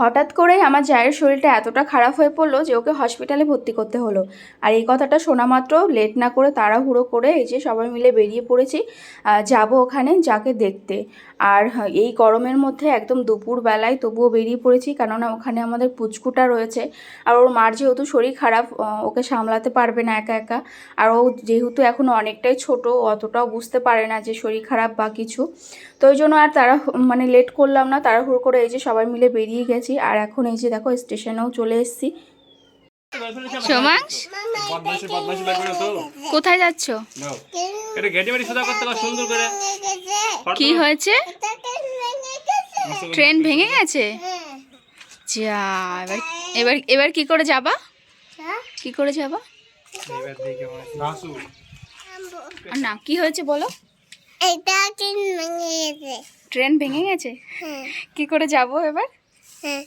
হঠাৎ করেই আমার জায়ের শরীরটা এতটা খারাপ হয়ে পড়ল যে ওকে হসপিটালে ভর্তি করতে হলো। আর এই কথাটা শোনা মাত্র লেট না করে তাড়াহুড়ো করে এই যে সবাই মিলে বেরিয়ে পড়েছি যাব ওখানে যাকে দেখতে। আর হ্যাঁ, এই গরমের মধ্যে একদম দুপুর বেলায় তবুও বেরিয়ে পড়েছি কেননা ওখানে আমাদের পুচকুটা রয়েছে। আর ওর মার যেহেতু শরীর খারাপ ওকে সামলাতে পারবে না একা একা। আর ও যেহেতু এখন অনেকটাই ছোট অতটাও বুঝতে পারে না যে শরীর খারাপ বা কিছু। তো ওই জন্য আর তারা মানে লেট করলাম না তাড়াহুড়ো করে এই যে সবাই মিলে বেরিয়ে গেছি। আর এখন এই যে দেখো স্টেশনেও চলে এসেছি। সোমাংশ? কোথায় যাচ্ছ? কি হয়েছে? ট্রেন ভেঙে গেছে? যা এবার এবার এবার কি করে যাবা? কি করে যাবা? না কি হয়েছে বলো? ট্রেন ভেঙে গেছে। ট্রেন ভেঙে গেছে? হ্যাঁ। কি করে যাব এবার? হ্যাঁ?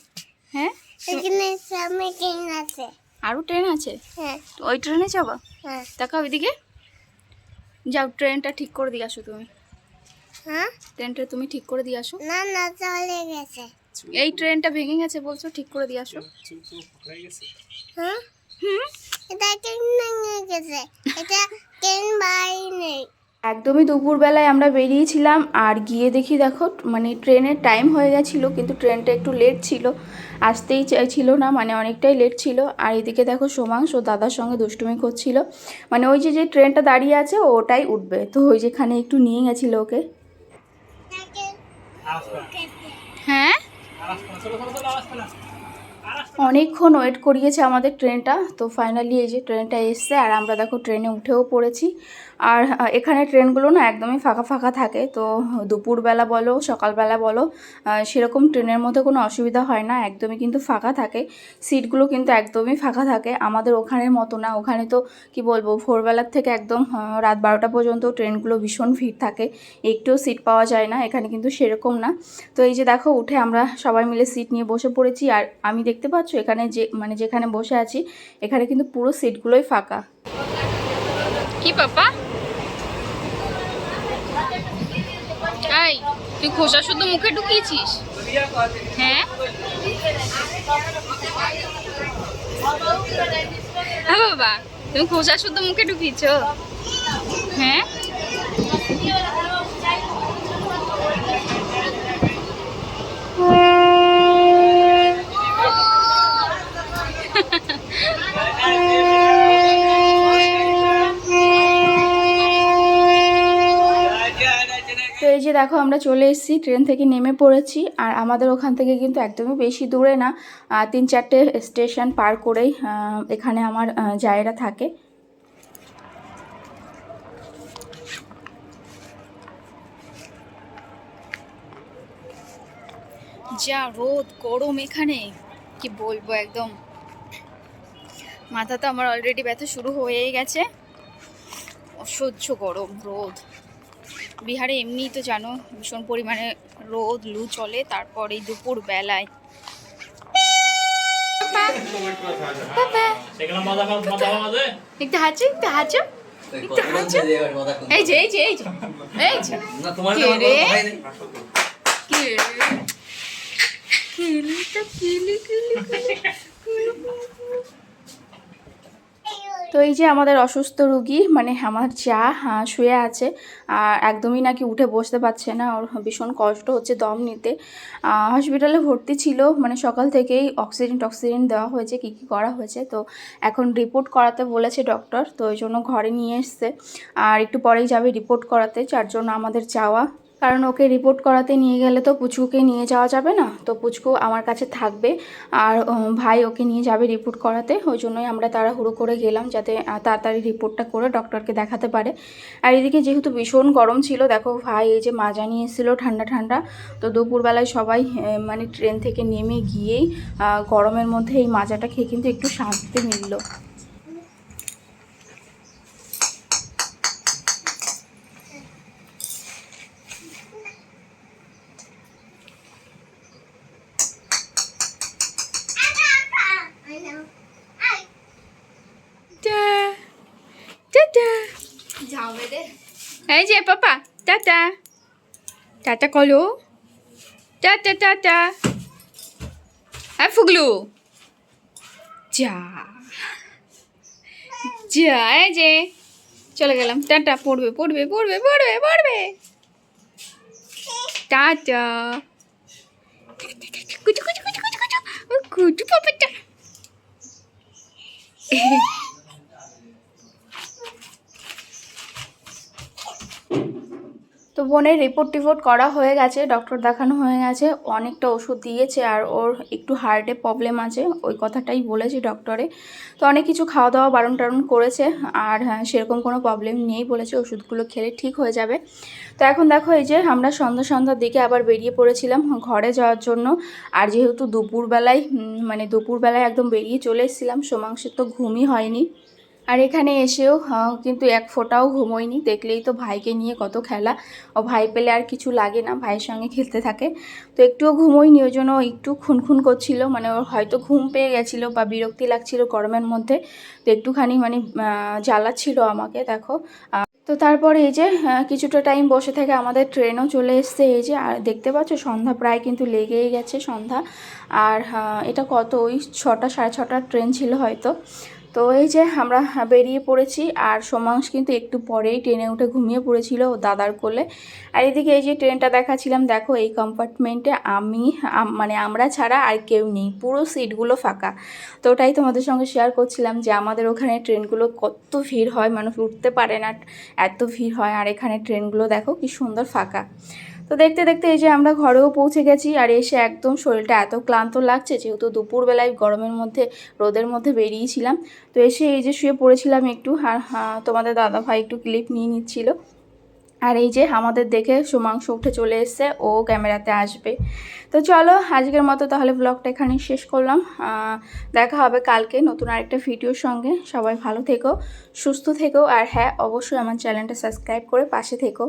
হ্যাঁ? এখানে সামনে ট্রেন আছে। আরও ট্রেন আছে? হ্যাঁ। ওই ট্রেনে যাবা? হ্যাঁ। তাকাও ওইদিকে? যাও ট্রেনটা ঠিক করে দিয়ে আসো তুমি। হ্যাঁ? ট্রেনটা তুমি ঠিক করে দিয়ে আসো। না না চলে গেছে। এই ট্রেনটা ভেঙে গেছে বলছো ঠিক করে দিয়ে আসো। হ্যাঁ? এটা ট্রেন ভেঙে গেছে। এটা একদমই দুপুরবেলায় আমরা বেরিয়েছিলাম আর গিয়ে দেখি দেখো মানে ট্রেনের টাইম হয়ে গেছিল কিন্তু ট্রেনটা একটু লেট ছিল। আসতেই চাইছিল না মানে অনেকটাই লেট ছিল। আর এদিকে দেখো সোমাংশ ও দাদার সঙ্গে দুষ্টুমি করছিল। মানে ওই যে যে ট্রেনটা দাঁড়িয়ে আছে ও ওটাই উঠবে। তো ওই যেখানে একটু নিয়ে গেছিল ওকে। হ্যাঁ? অনেকক্ষণ ওয়েট করিয়েছে আমাদের ট্রেনটা, তো ফাইনালি এই যে ট্রেনটা এসছে আর আমরা দেখো ট্রেনে উঠেও পড়েছি। আর এখানে ট্রেনগুলো না একদমই ফাঁকা ফাঁকা থাকে, তো দুপুরবেলা বলো, সকালবেলা বলো সেরকম ট্রেনের মধ্যে কোনো অসুবিধা হয় না, একদমই কিন্তু ফাঁকা থাকে। সিটগুলো কিন্তু একদমই ফাঁকা থাকে, আমাদের ওখানের মতো না। ওখানে তো কি বলব, ভোরবেলার থেকে একদম রাত বারোটা পর্যন্ত ট্রেনগুলো ভীষণ ভিড় থাকে, একটুও সিট পাওয়া যায় না, এখানে কিন্তু সেরকম না। তো এই যে দেখো, উঠে আমরা সবাই মিলে সিট নিয়ে বসে পড়েছি, আর আমি দেখতে পাচ্ছ এখানে যে মানে যেখানে বসে আছি, এখানে কিন্তু পুরো সিটগুলোই ফাঁকা। কি পাপা? এই, তুই খোসা শুধু মুখে ঢুকিয়েছিস? হ্যাঁ? হ্যাঁ বাবা, তুমি খোসা শুধু মুখে ঢুকিয়েছো? হ্যাঁ? তো এই যে দেখো, আমরা চলে এসেছি, ট্রেন থেকে নেমে পড়েছি। আর আমাদের ওখান থেকে কিন্তু একদমই বেশি দূরে না। তিন চারটে স্টেশন পার করেই এখানে আমার জায়েরা থাকে। যা রোদ, গরম এখানে। কি বলব একদম। মাথা তো আমার অলরেডি ব্যথা শুরু হয়েই গেছে। অসহ্য গরম, রোদ। বিহারে এমনিই তো জানো ভীষণ পরিমাণে রোদ লু চলে তারপর এই দুপুর বেলায়। একটু হাঁচো একটু হাঁচো এই যে এই যে এই যে এই যে। না তোমার কে আমার রে? কথা হয় নাই। কিলি কিলি কিলি কিলি কিলি। তো এই যে আমাদের অসুস্থ রুগী মানে আমার চা হ্যাঁ, শুয়ে আছে আর একদমই নাকি উঠে বসতে পারছে না ওর ভীষণ কষ্ট হচ্ছে দম নিতে। হসপিটালে ভর্তি ছিল মানে সকাল থেকেই অক্সিজেন টক্সিজেন দেওয়া হয়েছে কী কী করা হয়েছে তো এখন রিপোর্ট করাতে বলেছে ডক্টর তো ওই জন্য ঘরে নিয়ে এসছে। আর একটু পরেই যাবে রিপোর্ট করাতে যার জন্য আমাদের চাওয়া কারণ ওকে রিপোর্ট করাতে নিয়ে গেলে তো পুচকুকে নিয়ে যাওয়া যাবে না। তো পুচকু আমার কাছে থাকবে। আর ভাই ওকে নিয়ে যাবে রিপোর্ট করাতে। ওই জন্যই আমরা তাড়াহুড়ো করে গেলাম যাতে তাড়াতাড়ি রিপোর্টটা করে ডক্টরকে দেখাতে পারে। আর এদিকে যেহেতু ভীষণ গরম ছিল, দেখো ভাই এই যে মাজা নিয়ে এসেছিল ঠান্ডা ঠান্ডা। তো দুপুরবেলায় সবাই মানে ট্রেন থেকে নেমে গিয়েই গরমের মধ্যে এই মাজাটা খেয়ে কিন্তু একটু শান্তি মিলল। এই যে, পাপা, টাটা। টাটা কলো। Tata tata. ফুগলু? যা। যা, এই যে। চলে গেলাম। টাটা, পড়বে পড়বে পড়বে পড়বে পড়বে। টাটা। কুচু কুচু কুচু কুচু কুচু কুচু পাপাটা তো বোনের রিপোর্ট টিপোর্ট করা হয়ে গেছে ডক্টর দেখানো হয়ে গেছে, অনেকটা ওষুধ দিয়েছে আর ওর একটু হার্টে প্রবলেম আছে, ওই কথাটাই বলেছে ডক্টরে তো অনেক কিছু খাওয়া দাওয়া বারণ টারণ করেছে আর হ্যাঁ সেরকম কোনো প্রবলেম নেই বলেছে, ওষুধগুলো খেলে ঠিক হয়ে যাবে। তো এখন দেখো এই যে আমরা সন্ধ্যা সন্ধ্যার দিকে আবার বেরিয়ে পড়েছিলাম ঘরে যাওয়ার জন্য আর যেহেতু দুপুরবেলায় মানে দুপুরবেলায় একদম বেরিয়ে চলে এসেছিলাম সোমাংশের তো ঘুমই হয়নি। আর এখানে এসেও কিন্তু এক ফোঁটাও ঘুমোয়নি। দেখলেই তো ভাইকে নিয়ে কত খেলা। ও ভাই পেলে আর কিছু লাগে না, ভাইয়ের সঙ্গে খেলতে থাকে। তো একটুও ঘুমোয়নি, ওই জন্য একটু খুনখুন করছিল। মানে ওর হয়তো ঘুম পেয়ে গেছিল বা বিরক্তি লাগছিল গরমের মধ্যে। তো একটুখানি মানে জ্বালাচ্ছিল আমাকে, দেখো। তো তারপরে এই যে কিছুটা টাইম বসে থেকে আমাদের ট্রেনও চলে এসছে। এই যে, আর দেখতে পাচ্ছ, সন্ধ্যা প্রায় কিন্তু লেগেই গেছে সন্ধ্যা। আর এটা কত? ওই ছটা, সাড়ে ছটার ট্রেন ছিল হয়তো। তো এই যে আমরা বেরিয়ে পড়েছি আর সোমাংশ কিন্তু একটু পরেই ট্রেনে উঠে ঘুমিয়ে পড়েছিল ও দাদার কোলে। আর এদিকে এই যে ট্রেনটা দেখাচ্ছিলাম, দেখো এই কম্পার্টমেন্টে আমি মানে আমরা ছাড়া আর কেউ নেই, পুরো সিটগুলো ফাঁকা। তো ওটাই তোমাদের সঙ্গে শেয়ার করছিলাম যে আমাদের ওখানে ট্রেনগুলো কত ভিড় হয়, মানুষ উঠতে পারে না, এত ভিড় হয়। আর এখানে ট্রেনগুলো দেখো কি সুন্দর ফাঁকা। তো দেখতে দেখতে এই যে আমরা ঘরেও পৌঁছে গেছি আর এসে একদম শরীরটা এত ক্লান্ত লাগছে যেহেতু দুপুরবেলায় গরমের মধ্যে রোদের মধ্যে বেরিয়েছিলাম। তো এসে এই যে শুয়ে পড়েছিলাম একটু আর হ্যাঁ, তোমাদের দাদা ভাই একটু ক্লিপ নিয়ে নিচ্ছিল। আর এই যে আমাদের দেখে সুমাংশ উঠে চলে এসছে ও ক্যামেরাতে আসবে। তো চলো আজকের মতো তাহলে ব্লগটা এখানেই শেষ করলাম। দেখা হবে কালকে নতুন আরেকটা ভিডিওর সঙ্গে। সবাই ভালো থেকো সুস্থ থেকো আর হ্যাঁ অবশ্যই আমার চ্যানেলটা সাবস্ক্রাইব করে পাশে থেকো।